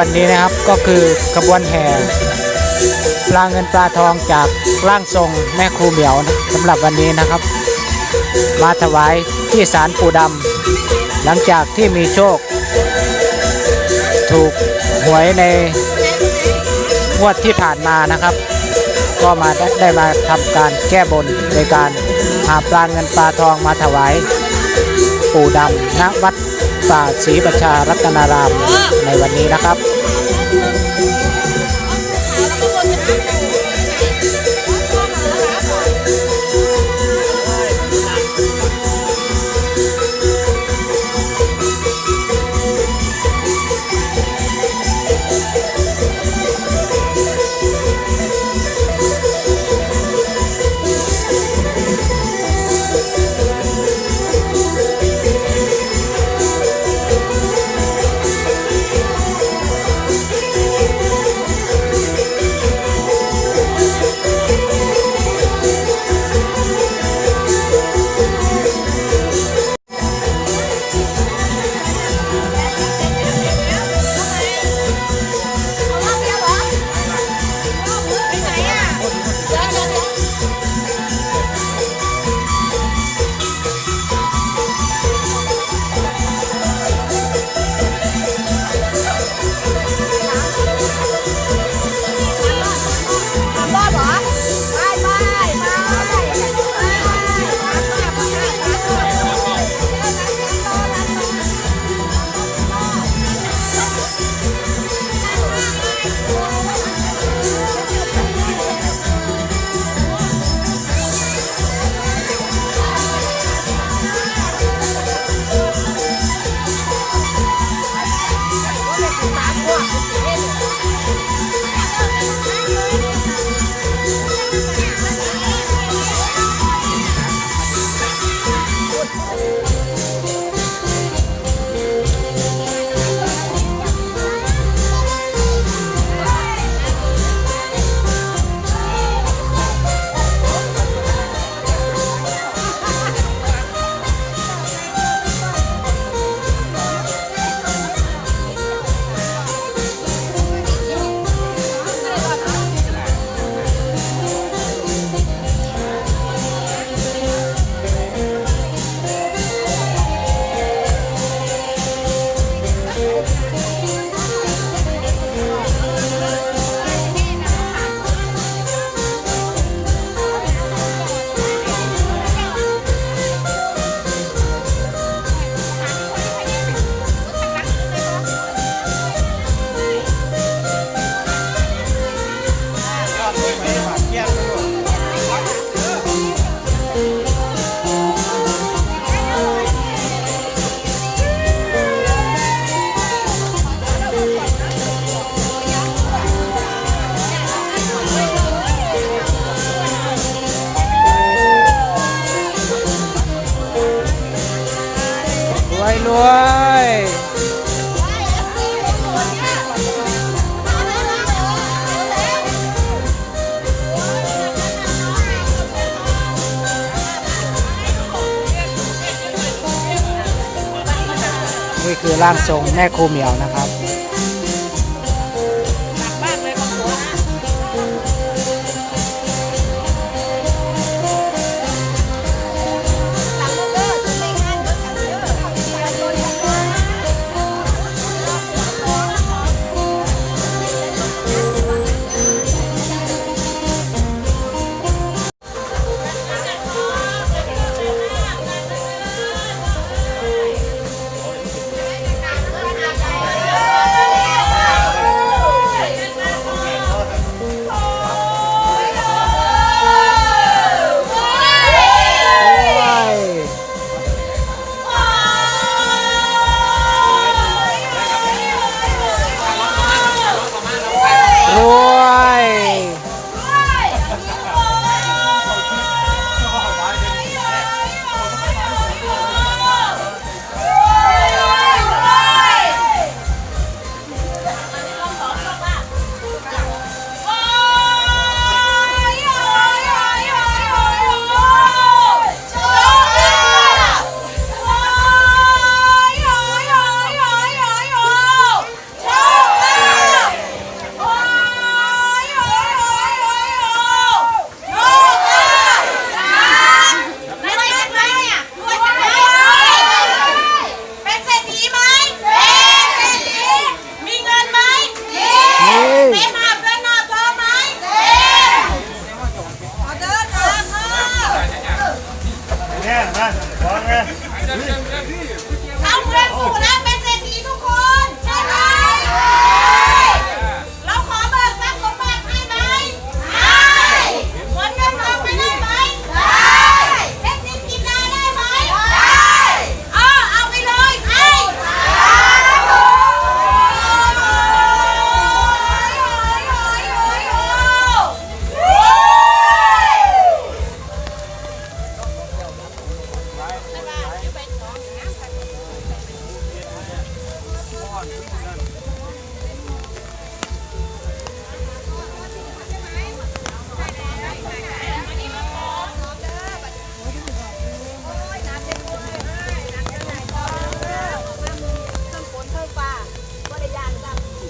รับวันนี้นะครับก็คือกระบวนแห่ปลาเงินปลาทองจากร่างทรงแม่ครูเหมียวนะสำหรับวันนี้นะครับ มาถวายที่ศาลปู่ดำหลังจากที่มีโชค ถูกหวยในงวดที่ผ่านมานะครับ ก็มาได้ไดมาทำการแก้บนโดยการหาปลาเงินปลาทองมาถวายปู่ดำณวัด ป่าศรีประชารัตนารามในวันนี้นะครับ คือร่างทรงแม่ครูเหมียวนะครับ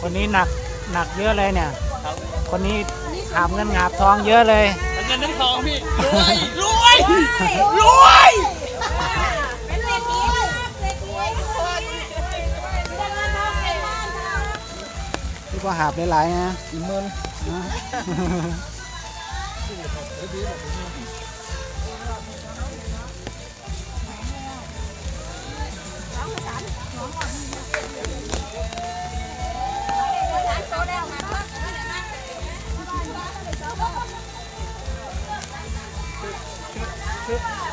คนนี้หนักหนักเยอะเลยเนี่ย ครับคนนี้หาบเงินหาบทองเยอะเลยเงินทั้งทองพี่ รวย รวย รวย เป็นเศรษฐีเศรษฐีทุกคนเงินทองเต็มบ้านเราที่ว่าหาบหลายๆนะอีมื่นเผ it.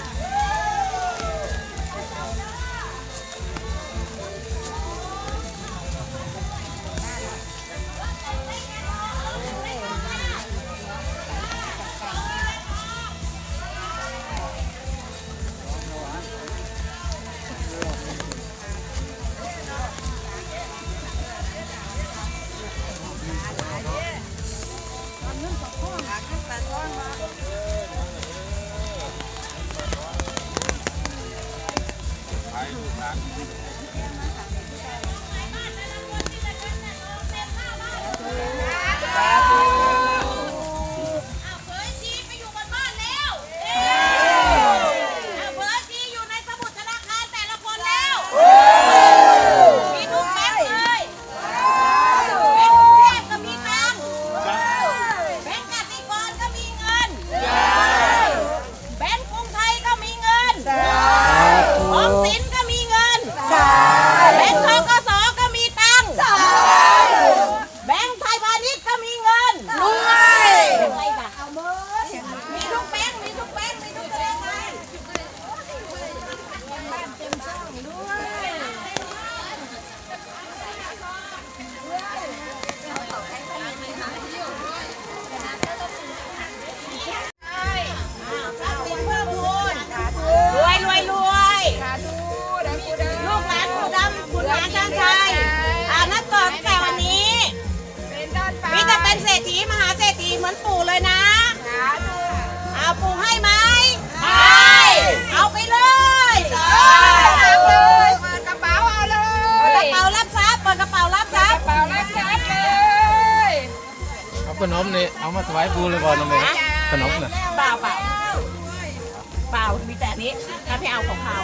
เปล่ามีแต่อันนี้ถ้าไม่เอาของเขา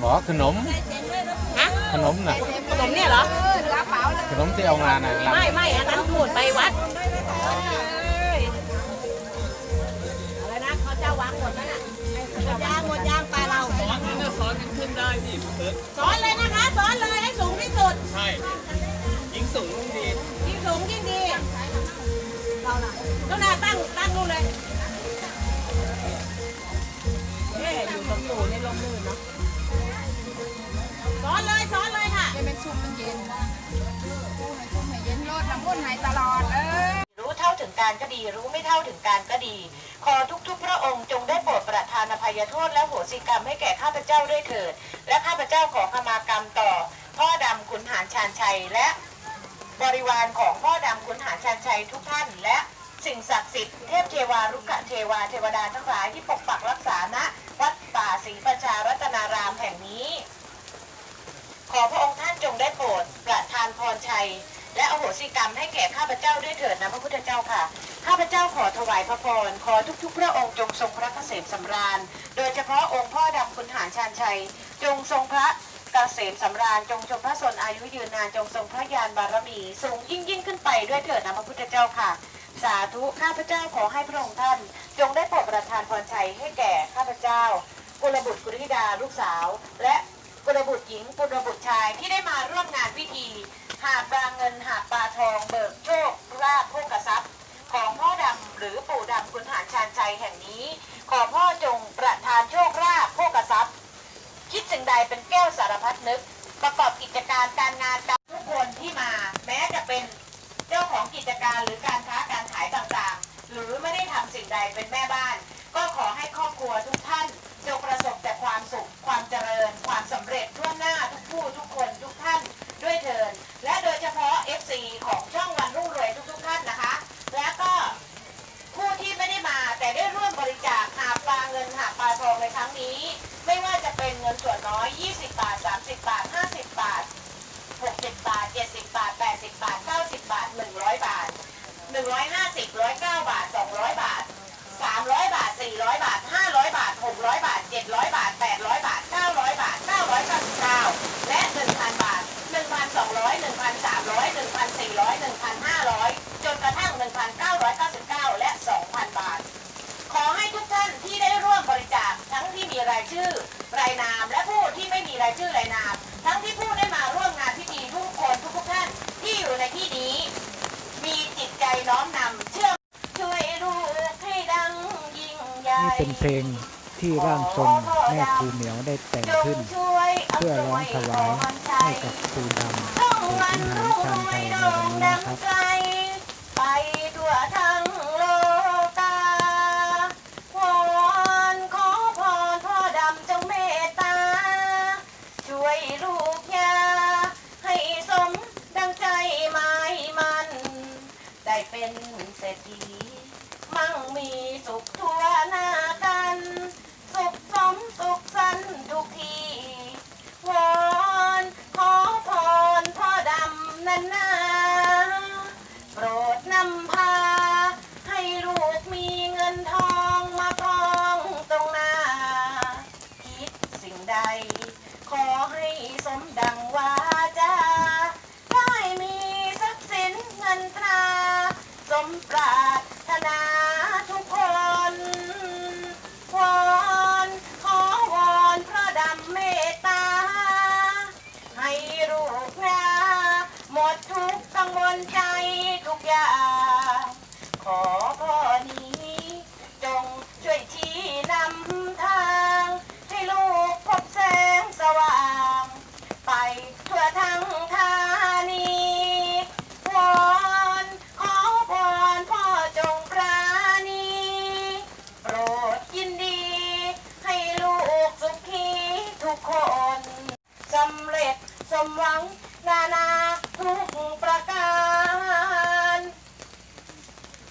บอกว่าขนม ฮะขนมน่ะ ขนมเนี่ยเหรอ ขนมที่เอางานน่ะลำไม่ไม่อันนั้นถูดไปวัดอะไรนะเขาเจ้าวางหมดแล้วน่ะหมดยางหมดยางไปเราสอนนี่นะสอนกันขึ้นได้พี่เพิร์ดสอนเลยนะคะสอนเลยให้สูงที่สุดใช่ ยิงสูงยิ่งดียิ่งสูงยิ่งดีเราน่ะก็น่าตั้งตั้งนู่นเลย เอ๊ะอยู่ตรงตู่ในลมลื่นเนาะสอนเลยสอนเลยค่ะเป็นชุมมันเย็นผู้ให้ชุมให้เย็นรดน้ำมุ่นให้ตลอดเออรู้เท่าถึงการก็ดี รู้ไม่เท่าถึงการก็ดี ขอทุกๆ พระองค์จงได้โปรดประทานอภัยโทษและโหสิกรรมให้แก่ข้าพเจ้าด้วยเถิด และข้าพเจ้าขอขมากรรมต่อ พ่อดำขุนหารชาญชัยและบริวารของพ่อดำขุนหารชาญชัยทุกท่าน และสิ่งศักดิ์สิทธิ์เทพเทวารุกขเทวาเทวดาทั้งหลายที่ปกปักรักษาณ วัดป่าศรีประชารัตนารามแห่งนี้ ขอพระองค์ท่านจงได้โปรดประทานพรชัย และอโหสิกรรมให้แก่ข้าพเจ้าด้วยเถิดนะพระพุทธเจ้าค่ะ ข้าพเจ้าขอถวายพระพร ขอทุกๆ พระองค์จงทรงพระเกษมสำราญ โดยเฉพาะองค์พ่อดำคุณหารชาญชัย จงทรงพระเกษมสำราญจงทรงพระสนอายุยืนนานจงทรงพระญาณบารมี สูงยิ่งยิ่งขึ้นไปด้วยเถิดนะพระพุทธเจ้าค่ะ สาธุข้าพเจ้าขอให้พระองค์ท่าน จงได้โปรดประทานพรชัยให้แก่ข้าพเจ้ากุลบุตรกุลธิดาลูกสาว และกุลบุตรหญิงกุลบุตรชายที่ได้มาร่วมงานพิธี หาบปลาเงินหาบปลาทองเบิกโชคลาภโภกทรัพย์ ของพ่อดำหรือปู่ดำคุณหารชาญชัยแห่งนี้ ขอพ่อจงประทานโชคลาภโภกทรัพย์ คิดสิ่งใดเป็นแก้วสารพัดนึก ประกอบกิจการการงานการทุกคนที่มา แม้จะเป็นเจ้าของกิจการหรือการค้าการายต่างๆ หรือไม่ได้ทำสิ่งใดเป็นแม่บ้าน ก็ขอให้ครอบครัวทุกท่านจงประสบแต่ความสุข ความเจริญ ความสำเร็จทั่วหน้าทุกผู้ทุกคนทุกท่านด้วยเถิดและโดยเฉพาะ FC ของช่องวันรุ่งรวยทุกๆท่านนะคะ แล้วก็ผู้ที่ไม่ได้มาแต่ได้ร่วมบริจาคหาปลาเงินหาปลาทองในครั้งนี้ ไม่ว่าจะเป็นเงินส่วนน้อย 20 บาท 30 บาท 50 บาท 60 บาท 70 บาท 80 บาท 90 บาท 100 บาท 150 ที่ร่างทรงแม่ครูเหมียวได้แต่งขึ้น เพื่อร้องถวายให้กับครูดำต้องปู่มัขุนหารชาญงไทยในวันนี้นะครับ รถนาทุกคนวอนขอวอนพระดำเมตตา ให้ลูกนาหมดทุกข์กังวลใจทุกอย่างขอ มหวัง นานาทุกประการ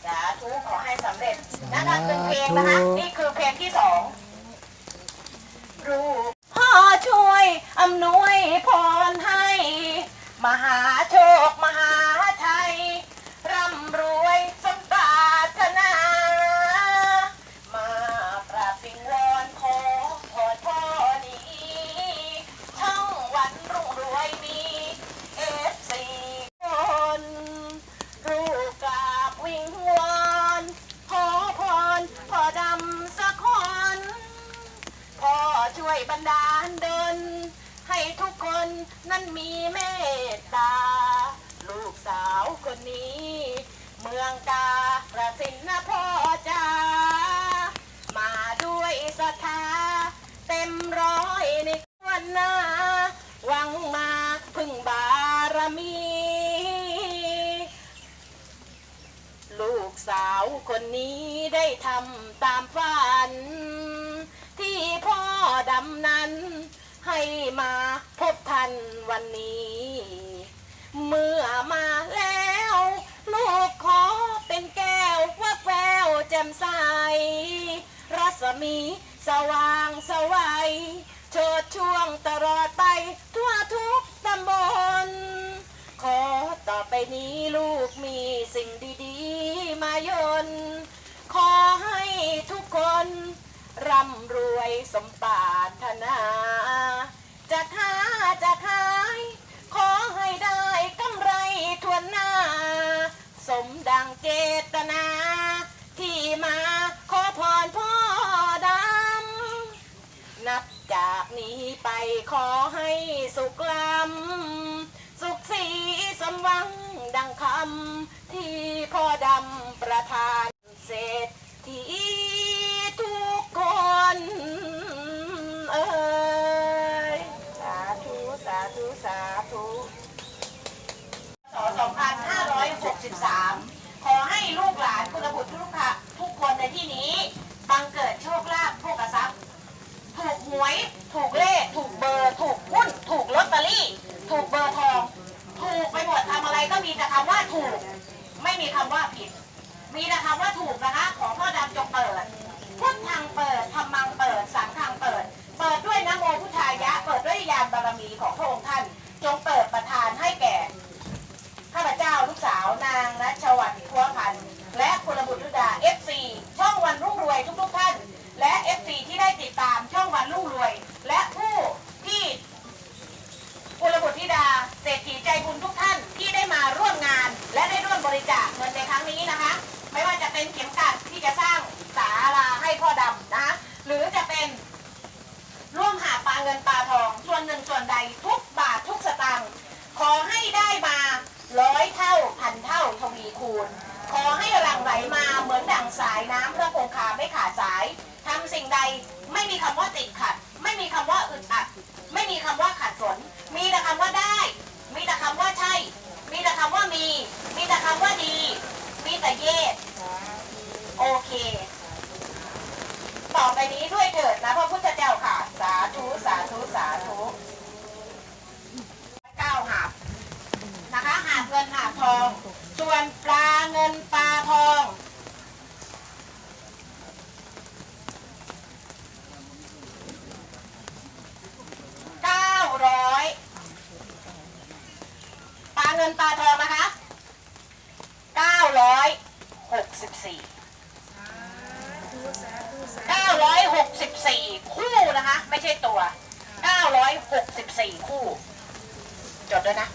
สาธุขอให้สำเร็จนะคะเป็นเพลงนะคะสาธุนี่คือเพลงที่สองรูปพ่อช่วยอำนวยพรให้ มหาโชค บันดาลดลให้ทุกคนนั้นมีเมตตา ลูกสาวคนนี้ เมืองกาประสินนะพ่อจ้ามาด้วยศรัทธาเต็มร้อยในวันหน้าหวังมาพึ่งบารมี ลูกสาวคนนี้ได้ทำตามฝัน ดำนั้น ให้มาพบทันวันนี้ เมื่อมาแล้ว ลูกขอเป็นแก้ววักแววแจ่มใส รัศมีสว่างสวัยโชดช่วงตลอดไปทั่วทุกตำบล ขอต่อไปนี้ลูกมีสิ่งดี ๆ มายน ขอให้ทุกคน ร่ำรวยสมปรารถนา จะค้าจะขาย ขอให้ได้กำไรทวนหน้า สมดังเจตนา ที่มาขอพรพ่อดำ นับจากนี้ไปขอให้สุขลำสุขสีสมหวังดังคำที่พ่อดำประทานเศรษฐีทุกคน เอ้ยสาธุสาธุสาธุ2563 ขอให้ลูกหลานคุณบุตรทุกค่ะทุกคนในที่นี้บังเกิดโชคลาภโภคทรัพย์ ถูกหวย ถูกเลข ถูกเบอร์ ถูกหุ้น ถูกลอตเตอรี่ ถูกเบอร์ทอง ถูกไปหมดทำอะไรก็มีแต่คำว่าถูก ไม่มีคำว่าผิด มีแต่คำว่าถูกนะคะ ขอพ่อดำจงเปิด พุทธังเปิดธรรมังเปิด สังฆังเปิด เปิดด้วยนะโมพุทธายะ เปิดด้วยยานบารมีของพระองค์ท่าน จงเปิดประทานให้แก่ ข้าพเจ้าลูกสาวนางนัชวัตรพัวพันธ์ ร้อยเท่าพันเท่าทวีคูณ ขอให้หลั่งไหลมาเหมือนดั่งสายน้ำพื่อคงคาไม่ขาดสายทำสิ่งใดไม่มีคำว่าติดขัด ไม่มีคำว่าอึดอัด ไม่มีคำว่าขัดสน มีแต่คำว่าได้ มีแต่คำว่าใช่ มีแต่คำว่ามี มีแต่คำว่าดี มีแต่เยสโอเค ต่อไปนี้ด้วยเถิดนะพระพุทธเจ้าค่ะ สาธุ สาธุ สาธุเก้าหาบ นะคะหาบเงินหาบทอง ส่วนปลาเงินปลาทอง เก้าร้อยปลาเงินปลาทองนะคะเก้าร้อยหกสิบสี่964คู่นะคะ ไม่ใช่ตัว964คู่ จดด้วยนะ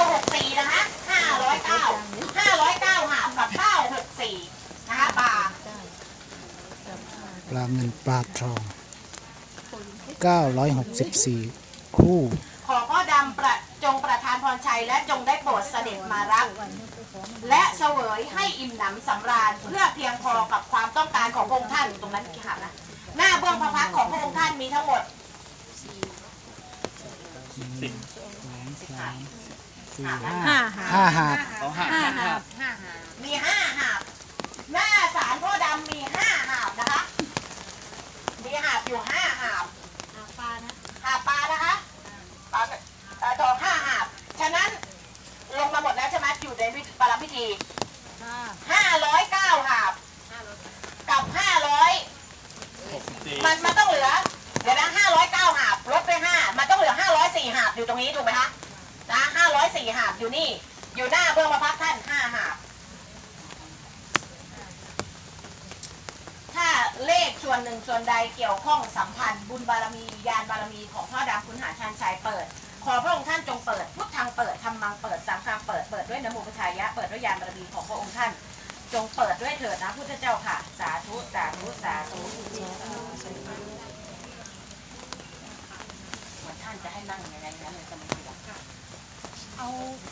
964 นะคะ 509 509หาบกับ 964 นะคะปลาปลาเงินปลาทอง 964 คู่ ขอพ่อดำประจงประทานพรชัยและจงได้โปรดเสด็จมารับ และเสวยให้อิ่มหนำสำราญเพื่อเพียงพอกับความต้องการของพระองค์ท่านตรงนั้นกี่หาบนะหน้าเบื้องพระพักตร์ของพระองค์ท่านมีทั้งหมด ห้าห้าหาบมีห้าหาบหน้าสารพ่อดำมีห้าหาบนะคะ มีหาบอยู่ห้าหาบหาบปลานะหาบปลานะคะปลาเอ่อทองห้าหาบฉะนั้นลงมาหมดแล้วใช่ไหมอยู่ในวิปรพิธีห้าร้อยเก้าหาบกับห้าร้อยมันมันต้องเหลือ อยู่หน้าเบื้องพระพักท่านห้าหาบถ้าเลขส่วนหนึ่งส่วนใดเกี่ยวข้องสัมพันธ์ บุญบารมียานบารมีของพ่อดำคุณหาชานชัยเปิด ขอพระองค์ท่านจงเปิดพุทธังเปิดธรรมังเปิดสังฆังเปิดเปิดด้วยนโมพุทธายะเปิดด้วยยานบารมีของพระองค์ท่าน จงเปิดด้วยเถิดนะพุทธเจ้าค่ะ สาธุสาธุสาธุเหมือนท่านจะให้นั่งยังไงนะเลยจะไม่เสียเทโกโลโกมา